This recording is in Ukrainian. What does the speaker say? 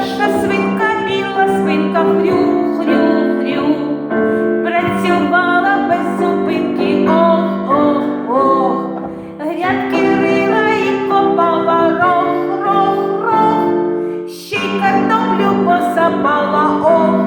пташка, свинка біла, свинка хрю, хрю, хрю, працювала без зупинки, ох, ох, ох, грядки рила і копала рох, рох, рох, ще й картоплю посапала, ох.